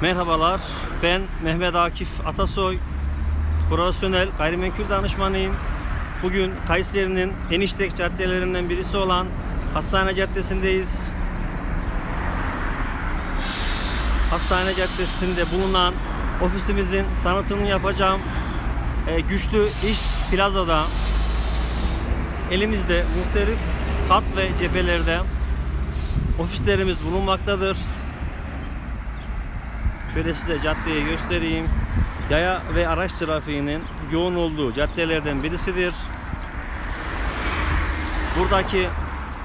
Merhabalar, ben Mehmet Akif Atasoy, profesyonel gayrimenkul danışmanıyım. Bugün Kayseri'nin en işlek caddelerinden birisi olan Hastane Caddesi'ndeyiz. Hastane Caddesi'nde bulunan ofisimizin tanıtımını yapacağım. Ee, güçlü İş Plaza'da elimizde muhtelif kat ve cephelerde ofislerimiz bulunmaktadır. Şöyle size caddeyi göstereyim. Yaya ve araç trafiğinin yoğun olduğu caddelerden birisidir. Buradaki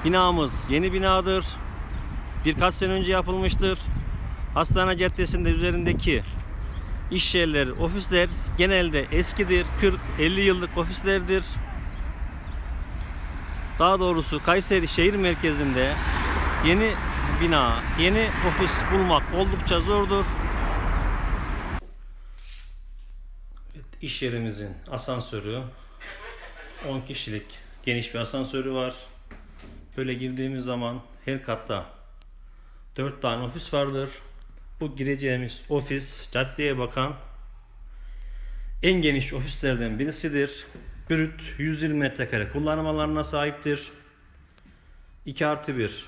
binamız yeni binadır. Birkaç sene önce yapılmıştır. Hastane Caddesi'nde üzerindeki iş yerleri, ofisler genelde eskidir. 40-50 yıllık ofislerdir. Daha doğrusu Kayseri şehir merkezinde yeni bina, yeni ofis bulmak oldukça zordur. Evet, iş yerimizin asansörü 10 kişilik geniş bir asansörü var. Böyle girdiğimiz zaman her katta 4 tane ofis vardır. Bu gireceğimiz ofis caddeye bakan en geniş ofislerden birisidir. Brüt 120 metrekare kullanım alanına sahiptir. 2 artı 1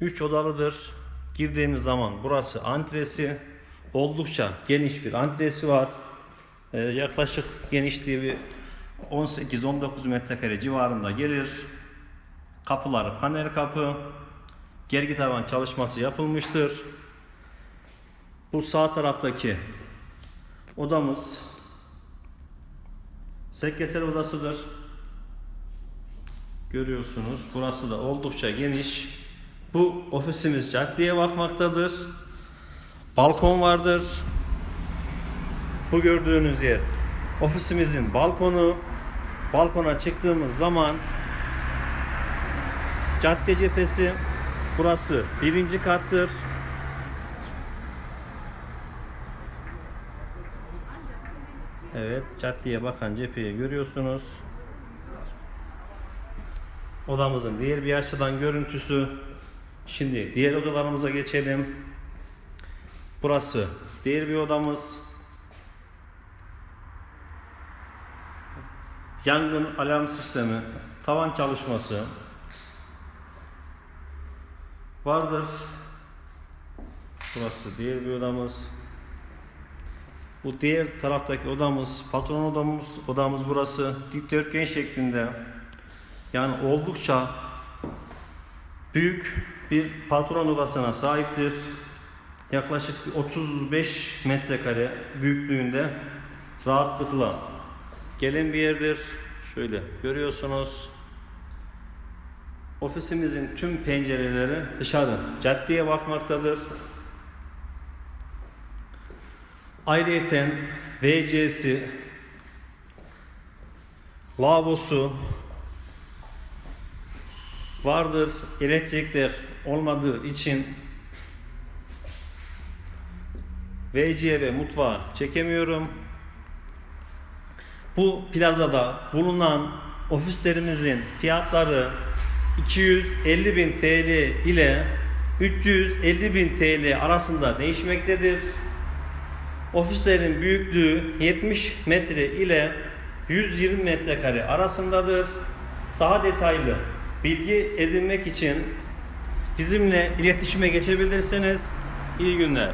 3 odalıdır. Girdiğimiz zaman burası antresi. Oldukça geniş bir antresi var. Ee, yaklaşık genişliği bir 18-19 metrekare civarında gelir. Kapıları panel kapı. Gergi tavan çalışması yapılmıştır. Bu sağ taraftaki odamız sekreter odasıdır. Görüyorsunuz. Burası da oldukça geniş. Bu ofisimiz caddeye bakmaktadır. Balkon vardır. Bu gördüğünüz yer ofisimizin balkonu. Balkona çıktığımız zaman cadde cephesi burası birinci kattır. Evet, caddeye bakan cepheyi görüyorsunuz. Odamızın diğer bir açıdan görüntüsü. Şimdi diğer odalarımıza geçelim. Burası diğer bir odamız. Yangın alarm sistemi, tavan çalışması vardır. Burası diğer bir odamız. Bu diğer taraftaki odamız, patron odamız, odamız burası dikdörtgen şeklinde. Yani oldukça büyük bir patron odasına sahiptir. Yaklaşık bir 35 metrekare büyüklüğünde rahatlıkla gelen bir yerdir. Şöyle görüyorsunuz. Ofisimizin tüm pencereleri dışarı caddeye bakmaktadır. Ayrıyeten VC'si, lavabosu vardır. Elektrikler olmadığı için WC ve mutfağı çekemiyorum. Bu plazada bulunan ofislerimizin fiyatları 250 bin TL ile 350 bin TL arasında değişmektedir. Ofislerin büyüklüğü 70 metre ile 120 metrekare arasındadır. Daha detaylı bilgi edinmek için bizimle iletişime geçebilirsiniz. İyi günler.